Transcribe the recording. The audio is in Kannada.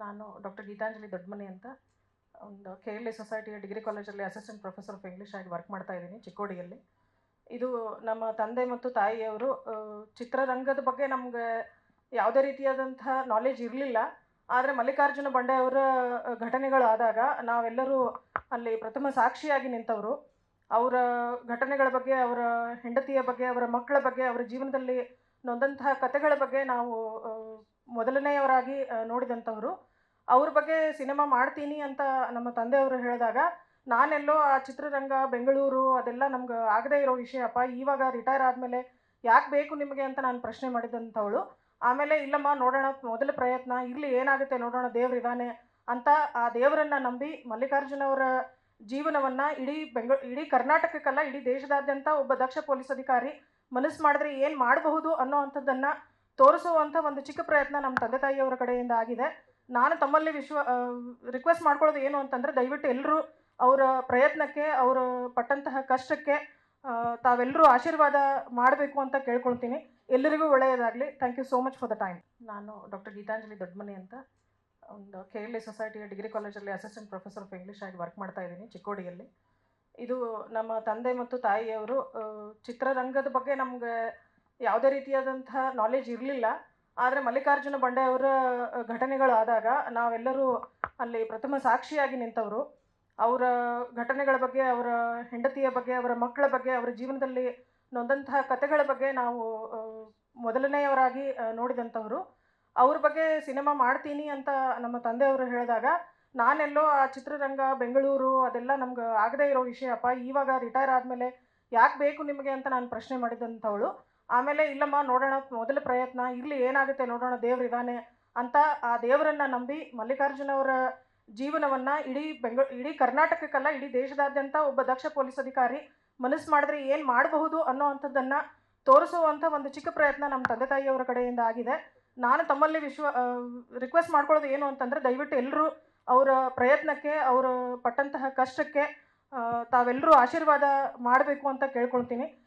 ನಾನು ಡಾಕ್ಟರ್ ಗೀತಾಂಜಲಿ ದೊಡ್ಡಮನೆ ಅಂತ ಒಂದು ಕೆ ಎಲ್ ಎ ಸೊಸೈಟಿಯ ಡಿಗ್ರಿ ಕಾಲೇಜಲ್ಲಿ ಅಸಿಸ್ಟೆಂಟ್ ಪ್ರೊಫೆಸರ್ ಆಫ್ ಇಂಗ್ಲೀಷ್ ಆಗಿ ವರ್ಕ್ ಮಾಡ್ತಾ ಇದ್ದೀನಿ, ಚಿಕ್ಕೋಡಿಯಲ್ಲಿ. ಇದು ನಮ್ಮ ತಂದೆ ಮತ್ತು ತಾಯಿಯವರು ಚಿತ್ರರಂಗದ ಬಗ್ಗೆ ನಮಗೆ ಯಾವುದೇ ರೀತಿಯಾದಂಥ ನಾಲೆಜ್ ಇರಲಿಲ್ಲ. ಆದರೆ ಮಲ್ಲಿಕಾರ್ಜುನ ಬಂಡೆ ಅವರ ಘಟನೆಗಳಾದಾಗ ನಾವೆಲ್ಲರೂ ಅಲ್ಲಿ ಪ್ರಥಮ ಸಾಕ್ಷಿಯಾಗಿ ನಿಂತವರು. ಅವರ ಘಟನೆಗಳ ಬಗ್ಗೆ, ಅವರ ಹೆಂಡತಿಯ ಬಗ್ಗೆ, ಅವರ ಮಕ್ಕಳ ಬಗ್ಗೆ, ಅವರ ಜೀವನದಲ್ಲಿ ನೊಂದಂತಹ ಕಥೆಗಳ ಬಗ್ಗೆ ನಾವು ಮೊದಲನೆಯವರಾಗಿ ನೋಡಿದಂಥವರು, ಅವ್ರ ಬಗ್ಗೆ ಸಿನಿಮಾ ಮಾಡ್ತೀನಿ ಅಂತ ನಮ್ಮ ತಂದೆಯವರು ಹೇಳಿದಾಗ, ನಾನೆಲ್ಲೋ ಆ ಚಿತ್ರರಂಗ, ಬೆಂಗಳೂರು ಅದೆಲ್ಲ ನಮ್ಗೆ ಆಗದೇ ಇರೋ ವಿಷಯಪ್ಪ ಇವಾಗ ರಿಟೈರ್ ಆದಮೇಲೆ ಯಾಕೆ ಬೇಕು ನಿಮಗೆ ಅಂತ ನಾನು ಪ್ರಶ್ನೆ ಮಾಡಿದಂಥವಳು. ಆಮೇಲೆ, ಇಲ್ಲಮ್ಮ, ನೋಡೋಣ ಮೊದಲ ಪ್ರಯತ್ನ ಇಲ್ಲಿ ಏನಾಗುತ್ತೆ ನೋಡೋಣ ದೇವರಿದ್ದಾನೆ ಅಂತ ಆ ದೇವರನ್ನು ನಂಬಿ ಮಲ್ಲಿಕಾರ್ಜುನ ಅವರ ಜೀವನವನ್ನು ಇಡೀ ಬೆಂಗ, ಇಡೀ ಕರ್ನಾಟಕಕ್ಕಲ್ಲ, ಇಡೀ ದೇಶದಾದ್ಯಂತ ಒಬ್ಬ ದಕ್ಷ ಪೊಲೀಸ್ ಅಧಿಕಾರಿ ಮನಸ್ಸು ಮಾಡಿದ್ರೆ ಏನು ಮಾಡಬಹುದು ಅನ್ನೋ ಅಂಥದ್ದನ್ನು ತೋರಿಸುವಂಥ ಒಂದು ಚಿಕ್ಕ ಪ್ರಯತ್ನ ನಮ್ಮ ತಂದೆ ತಾಯಿಯವರ ಕಡೆಯಿಂದ ಆಗಿದೆ. ನಾನು ತಮ್ಮಲ್ಲಿ ವಿಶ್ವ ರಿಕ್ವೆಸ್ಟ್ ಮಾಡ್ಕೊಳ್ಳೋದು ಏನು ಅಂತಂದರೆ ದಯವಿಟ್ಟು ಎಲ್ಲರೂ ಅವರ ಪ್ರಯತ್ನಕ್ಕೆ, ಅವರು ಪಟ್ಟಂತಹ ಕಷ್ಟಕ್ಕೆ ತಾವೆಲ್ಲರೂ ಆಶೀರ್ವಾದ ಮಾಡಬೇಕು ಅಂತ ಕೇಳ್ಕೊಳ್ತೀನಿ. ಎಲ್ಲರಿಗೂ ಒಳ್ಳೆಯದಾಗಲಿ. Thank you so much for the time ನಾನು ಡಾಕ್ಟರ್ ಗೀತಾಂಜಲಿ ದೊಡ್ಡಮನಿ ಅಂತ ಒಂದು ಕೆ ಎಲ್ ಎ ಸೊಸೈಟಿಯ ಡಿಗ್ರಿ ಕಾಲೇಜಲ್ಲಿ ಅಸಿಸ್ಟೆಂಟ್ ಪ್ರೊಫೆಸರ್ ಆಫ್ ಇಂಗ್ಲೀಷ್ ಆಗಿ ವರ್ಕ್ ಮಾಡ್ತಾ ಇದ್ದೀನಿ ಚಿಕ್ಕೋಡಿಯಲ್ಲಿ. ಇದು ನಮ್ಮ ತಂದೆ ಮತ್ತು ತಾಯಿಯವರು ಚಿತ್ರರಂಗದ ಬಗ್ಗೆ ನಮಗೆ ಯಾವುದೇ ರೀತಿಯಾದಂತಹ ನಾಲೆಜ್ ಇರಲಿಲ್ಲ. ಆದರೆ ಮಲ್ಲಿಕಾರ್ಜುನ ಬಂಡೆ ಅವರ ಘಟನೆಗಳಾದಾಗ ನಾವೆಲ್ಲರೂ ಅಲ್ಲಿ ಪ್ರಥಮ ಸಾಕ್ಷಿಯಾಗಿ ನಿಂತವರು. ಅವರ ಘಟನೆಗಳ ಬಗ್ಗೆ, ಅವರ ಹೆಂಡತಿಯ ಬಗ್ಗೆ, ಅವರ ಮಕ್ಕಳ ಬಗ್ಗೆ, ಅವರ ಜೀವನದಲ್ಲಿ ನೊಂದಂತಹ ಕಥೆಗಳ ಬಗ್ಗೆ ನಾವು ಮೊದಲನೆಯವರಾಗಿ ನೋಡಿದಂಥವರು ಅವ್ರ ಬಗ್ಗೆ ಸಿನಿಮಾ ಮಾಡ್ತೀನಿ ಅಂತ ನಮ್ಮ ತಂದೆಯವರು ಹೇಳಿದಾಗ, ನಾನೆಲ್ಲೋ ಆ ಚಿತ್ರರಂಗ, ಬೆಂಗಳೂರು ಅದೆಲ್ಲ ನಮ್ಗೆ ಆಗದೇ ಇರೋ ವಿಷಯಪ್ಪ, ಇವಾಗ ರಿಟೈರ್ ಆದಮೇಲೆ ಯಾಕೆ ಬೇಕು ನಿಮಗೆ ಅಂತ ನಾನು ಪ್ರಶ್ನೆ ಮಾಡಿದಂಥವಳು ಆಮೇಲೆ, ಇಲ್ಲಮ್ಮ, ನೋಡೋಣ, ಮೊದಲ ಪ್ರಯತ್ನ ಇಲ್ಲಿ ಏನಾಗುತ್ತೆ, ನೋಡೋಣ ದೇವ್ರಿದಾನೆ ಅಂತ ಆ ದೇವರನ್ನು ನಂಬಿ ಮಲ್ಲಿಕಾರ್ಜುನ ಅವರ ಜೀವನವನ್ನು ಇಡೀ ಬೆಂಗ, ಇಡೀ ಕರ್ನಾಟಕಕ್ಕಲ್ಲ, ಇಡೀ ದೇಶದಾದ್ಯಂತ ಒಬ್ಬ ದಕ್ಷ ಪೊಲೀಸ್ ಅಧಿಕಾರಿ ಮನಸ್ಸು ಮಾಡಿದ್ರೆ ಏನು ಮಾಡಬಹುದು ಅನ್ನೋ ಅಂಥದ್ದನ್ನು ತೋರಿಸುವಂಥ ಒಂದು ಚಿಕ್ಕ ಪ್ರಯತ್ನ ನಮ್ಮ ತಂದೆ ತಾಯಿಯವರ ಕಡೆಯಿಂದ ಆಗಿದೆ. ನಾನು ತಮ್ಮಲ್ಲಿ ವಿಶ್ವ ರಿಕ್ವೆಸ್ಟ್ ಮಾಡ್ಕೊಳ್ಳೋದು ಏನು ಅಂತಂದರೆ, ದಯವಿಟ್ಟು ಎಲ್ಲರೂ ಅವರ ಪ್ರಯತ್ನಕ್ಕೆ, ಅವರು ಪಟ್ಟಂತಹ ಕಷ್ಟಕ್ಕೆ ತಾವೆಲ್ಲರೂ ಆಶೀರ್ವಾದ ಮಾಡಬೇಕು ಅಂತ ಕೇಳ್ಕೊಳ್ತೀನಿ.